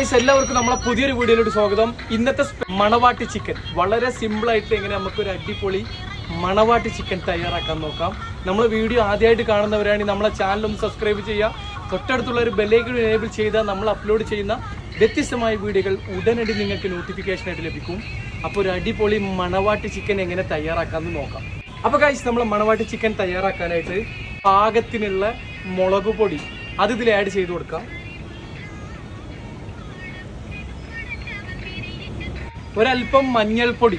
Guys എല്ലാവർക്കും നമ്മളെ പുതിയൊരു വീഡിയോയിലോട്ട് സ്വാഗതം. ഇന്നത്തെ മണവാട്ടി ചിക്കൻ വളരെ സിമ്പിൾ ആയിട്ട് എങ്ങനെ നമുക്കൊരു അടിപൊളി മണവാട്ടി ചിക്കൻ തയ്യാറാക്കാൻ നോക്കാം. നമ്മൾ വീഡിയോ ആദ്യമായിട്ട് കാണുന്നവരാണെങ്കിൽ നമ്മളെ ചാനൽ ഒന്ന് സബ്സ്ക്രൈബ് ചെയ്യുക. തൊട്ടടുത്തുള്ള ഒരു ബെല്ലേക്ക് എനേബിൾ ചെയ്താൽ നമ്മൾ അപ്ലോഡ് ചെയ്യുന്ന വ്യത്യസ്തമായ വീഡിയോകൾ ഉടനടി നിങ്ങൾക്ക് നോട്ടിഫിക്കേഷനായിട്ട് ലഭിക്കും. അപ്പോൾ ഒരു അടിപൊളി മണവാട്ടി ചിക്കൻ എങ്ങനെ തയ്യാറാക്കാമെന്ന് നോക്കാം. അപ്പോൾ ഗൈസ് നമ്മൾ മണവാട്ടി ചിക്കൻ തയ്യാറാക്കാനായിട്ട് പാകത്തിനുള്ള മുളക് പൊടി അത് ഇതിൽ ആഡ് ചെയ്ത് കൊടുക്കാം. ഒരല്പം മഞ്ഞൾപ്പൊടി.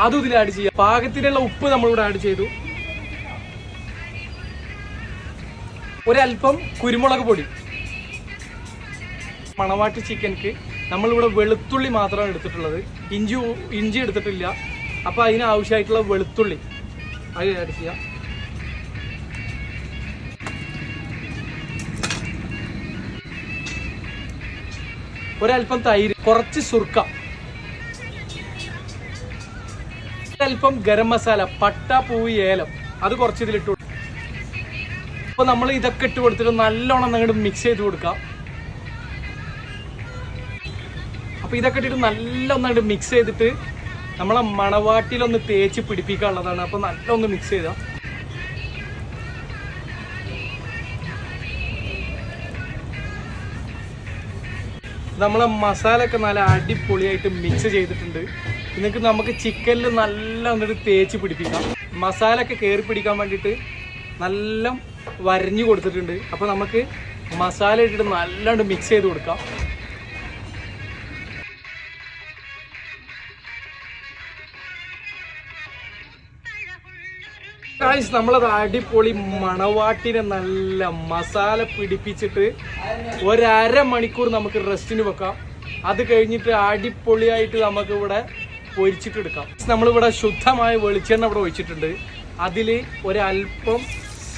അതും ഇതിൽ ആഡ് ചെയ്യാം. പാകത്തിനുള്ള ഉപ്പ് നമ്മളിവിടെ ആഡ് ചെയ്തു. ഒരല്പം കുരുമുളക് പൊടി. മണവാട്ടി ചിക്കൻക്ക് നമ്മളിവിടെ വെളുത്തുള്ളി മാത്രമാണ് എടുത്തിട്ടുള്ളത്. ഇഞ്ചി ഇഞ്ചി എടുത്തിട്ടില്ല. അപ്പോൾ അതിന് ആവശ്യമായിട്ടുള്ള വെളുത്തുള്ളി. അത് ആഡ് ചെയ്യാം. ഒരല്പം തൈര് കുറച്ച് സുർക്ക. അല്പം ഗരം മസാല പട്ട പൂവ് ഏലം. അത് കുറച്ച് ഇതിലിട്ടു അപ്പൊ നമ്മൾ ഇതൊക്കെ ഇട്ട് കൊടുത്തിട്ട് നല്ലോണം അങ്ങോട്ട് മിക്സ് ചെയ്ത് കൊടുക്കാം. അപ്പൊ ഇതൊക്കെ ഇട്ടിട്ട് നല്ലോണം അങ്ങോട്ട് മിക്സ് ചെയ്തിട്ട് നമ്മളെ മണവാട്ടിലൊന്ന് തേച്ച് പിടിപ്പിക്കാനുള്ളതാണ്. അപ്പൊ നല്ലൊന്ന് മിക്സ് ചെയ്താ. നമ്മളെ മസാല ഒക്കെ നല്ല അടിപൊളിയായിട്ട് മിക്സ് ചെയ്തിട്ടുണ്ട്. നിങ്ങൾക്ക് നമുക്ക് ചിക്കനിൽ നല്ല ഒന്നിട്ട് തേച്ച് പിടിപ്പിക്കാം. മസാല ഒക്കെ കയറി പിടിക്കാൻ വേണ്ടിയിട്ട് നല്ല വരഞ്ഞു കൊടുത്തിട്ടുണ്ട്. അപ്പോൾ നമുക്ക് മസാല ഇട്ടിട്ട് നല്ലോണ്ട് മിക്സ് ചെയ്ത് കൊടുക്കാം. ഗായ്സ് നമ്മളത് അടിപൊളി മണവാട്ടിനെ നല്ല മസാല പിടിപ്പിച്ചിട്ട് ഒരര മണിക്കൂർ നമുക്ക് റെസ്റ്റിന് വെക്കാം. അത് കഴിഞ്ഞിട്ട് അടിപൊളിയായിട്ട് നമുക്ക് ഇവിടെ പൊരിച്ചിട്ട് എടുക്കാം നമ്മളിവിടെ ശുദ്ധമായ വെളിച്ചെണ്ണ ഇവിടെ ഒഴിച്ചിട്ടുണ്ട്. അതിൽ ഒരല്പം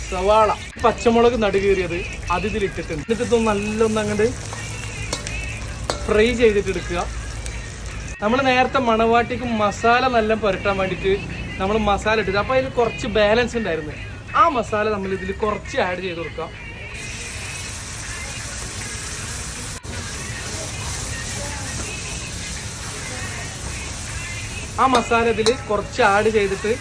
സവാള പച്ചമുളക് നടുകീറിയത് അത് ഇതിലിട്ടിട്ടുണ്ട് എന്നിട്ട് ഇതൊന്ന് നല്ലൊന്ന് അങ്ങോട്ട് ഫ്രൈ ചെയ്തിട്ട് എടുക്കുക നമ്മൾ നേരത്തെ മണവാട്ടിക്ക് മസാല നല്ല പുരട്ടാൻ വേണ്ടിയിട്ട് നമ്മൾ മസാല ഇട്ടത് അപ്പോൾ അതിൽ കുറച്ച് ബാലൻസ് ഉണ്ടായിരുന്നു. ആ മസാല നമ്മൾ ഇതിൽ കുറച്ച് ആഡ് ചെയ്ത് കൊടുക്കാം. ആ മസാല ഇതിൽ കുറച്ച് ആഡ് ചെയ്തിട്ട്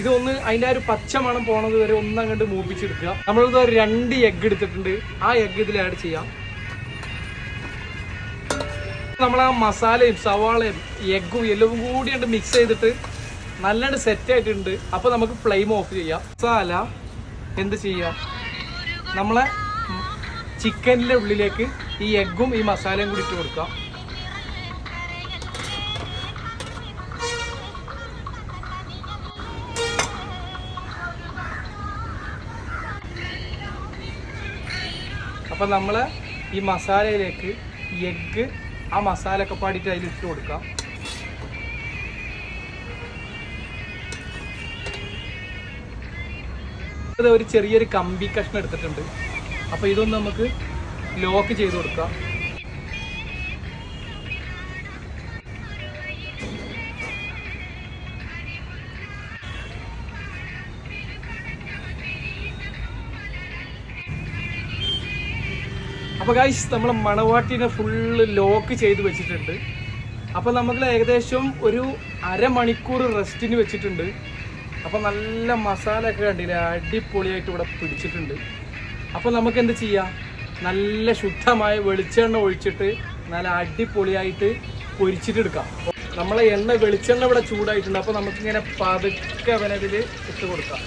ഇതൊന്ന് അതിന്റെ ആ ഒരു പച്ച മണം പോണത് വരെ ഒന്ന് അങ്ങോട്ട് മൂപ്പിച്ചെടുക്കുക. നമ്മളിത് രണ്ട് എഗ്ഗ് എടുത്തിട്ടുണ്ട്. ആ എഗ്ഗ് ഇതിൽ ആഡ് ചെയ്യാം. നമ്മൾ ആ മസാലയും സവാളയും എഗ്ഗും എല്ലാം കൂടി മിക്സ് ചെയ്തിട്ട് നല്ലോണം സെറ്റ് ആയിട്ടുണ്ട്. അപ്പോൾ നമുക്ക് ഫ്ലെയിം ഓഫ് ചെയ്യാം. മസാല എന്ത് ചെയ്യാം? നമ്മളെ ചിക്കനിലെ ഉള്ളിലേക്ക് ഈ എഗ്ഗും ഈ മസാലയും കൂടി ഇട്ട് കൊടുക്കാം. അപ്പം നമ്മൾ ഈ മസാലയിലേക്ക് എഗ്ഗ് ആ മസാല ഒക്കെ പാടിയിട്ട് അതിൽ ഇട്ട് കൊടുക്കാം. ഇത് ഒരു ചെറിയൊരു കമ്പി കഷ്ണം എടുത്തിട്ടുണ്ട്. അപ്പോൾ ഇതൊന്ന് നമുക്ക് ലോക്ക് ചെയ്ത് കൊടുക്കാം. അപ്പോൾ ഗൈസ് നമ്മൾ മണവാട്ടിനെ ഫുള്ള് ലോക്ക് ചെയ്ത് വെച്ചിട്ടുണ്ട്. അപ്പോൾ നമുക്ക് ഏകദേശം ഒരു അരമണിക്കൂർ റെസ്റ്റിന് വെച്ചിട്ടുണ്ട്. അപ്പോൾ നല്ല മസാല ഒക്കെ കണ്ടില്ലേ? അടിപൊളിയായിട്ട് ഇവിടെ പിടിച്ചിട്ടുണ്ട്. അപ്പോൾ നമുക്ക് എന്ത് ചെയ്യാം? നല്ല ശുദ്ധമായ വെളിച്ചെണ്ണ ഒഴിച്ചിട്ട് നല്ല അടിപൊളിയായിട്ട് പൊരിച്ചിട്ട് എടുക്കാം. നമ്മളെ എണ്ണ വെളിച്ചെണ്ണ ഇവിടെ ചൂടായിട്ടുണ്ട്. അപ്പോൾ നമുക്കിങ്ങനെ പതുക്കെ അവനതിൽ ഇട്ട് കൊടുക്കാം.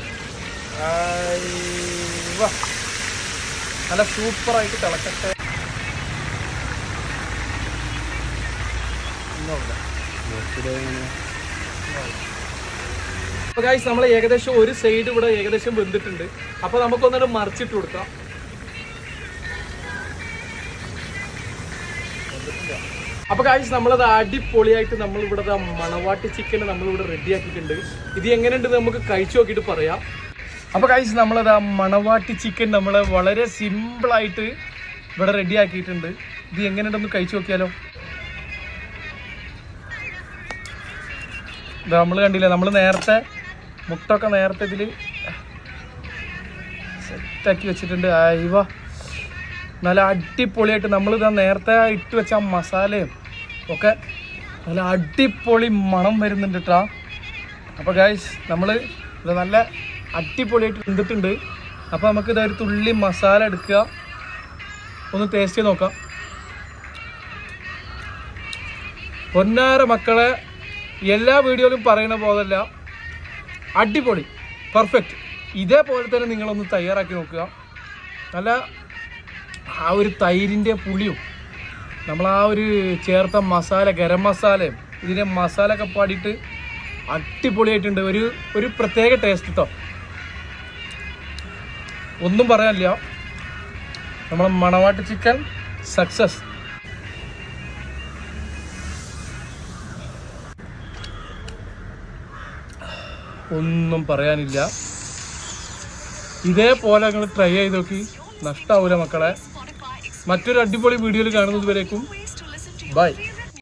നല്ല സൂപ്പറായിട്ട് തിളക്കട്ടെ. അപ്പൊ ഗായ്സ് നമ്മൾ ഏകദേശം ഒരു സൈഡ് ഇവിടെ ഏകദേശം വെന്തിട്ടുണ്ട്. അപ്പൊ നമുക്കൊന്നിട്ട് മറിച്ചിട്ട് കൊടുക്കാം. അപ്പൊ ഗൈസ് നമ്മളത് അടിപൊളിയായിട്ട് നമ്മൾ ഇവിടെ ദാ മണവാട്ടി ചിക്കൻ നമ്മളിവിടെ റെഡി ആക്കിയിട്ടുണ്ട് ഇത് എങ്ങനെയുണ്ട് നമുക്ക് കഴിച്ചു നോക്കിയിട്ട് പറയാം. അപ്പൊ ഗൈസ് നമ്മളത് ആ മണവാട്ടി ചിക്കൻ നമ്മൾ വളരെ സിമ്പിളായിട്ട് ഇവിടെ റെഡി ആക്കിയിട്ടുണ്ട് ഇത് എങ്ങനെയുണ്ടെന്ന് കഴിച്ചു നോക്കിയാലോ? നമ്മൾ കണ്ടില്ലേ നമ്മൾ നേരത്തെ മുട്ടൊക്കെ നേരത്തെ ഇതിൽ സെറ്റാക്കി വെച്ചിട്ടുണ്ട്. അയവ നല്ല അടിപൊളിയായിട്ട് ഇതാ നേരത്തെ ഇട്ട് വെച്ച മസാലയും ഒക്കെ നല്ല അടിപൊളി മണം വരുന്നുണ്ട് കേട്ടോ അപ്പോൾ ഗായ്സ് നമ്മൾ ഇത് നല്ല അടിപൊളിയായിട്ട് വെന്തിട്ടുണ്ട്. അപ്പോൾ നമുക്ക് ഇതൊരു തുള്ളി മസാല എടുക്കുക. ഒന്ന് ടേസ്റ്റ് ചെയ്ത് നോക്കാം. പൊന്നാര മക്കളെ എല്ലാ വീഡിയോയിലും പറയുന്ന പോലല്ല. അടിപൊളി. പെർഫെക്റ്റ് ഇതേപോലെ തന്നെ നിങ്ങളൊന്ന് തയ്യാറാക്കി നോക്കുക. നല്ല ആ ഒരു തൈരിന്റെ പുളിയും നമ്മൾ ആ ഒരു ചേർത്ത മസാല ഗരം മസാലയും ഇതിന്റെ മസാല ഒക്കെ പാടിയിട്ട് അടിപൊളിയായിട്ടുണ്ട്. ഒരു ഒരു പ്രത്യേക ടേസ്റ്റ് കേട്ടോ ഒന്നും പറയാനില്ല. നമ്മളെ മണവാട്ട് ചിക്കൻ സക്സസ്. ഒന്നും പറയാനില്ല. ഇതേപോലെ നിങ്ങൾ ട്രൈ ചെയ്ത് നോക്കി. നഷ്ടാവൂല മക്കളെ. മറ്റൊരു അടിപൊളി വീഡിയോയിൽ കാണുന്നത് വരേക്കും ബൈ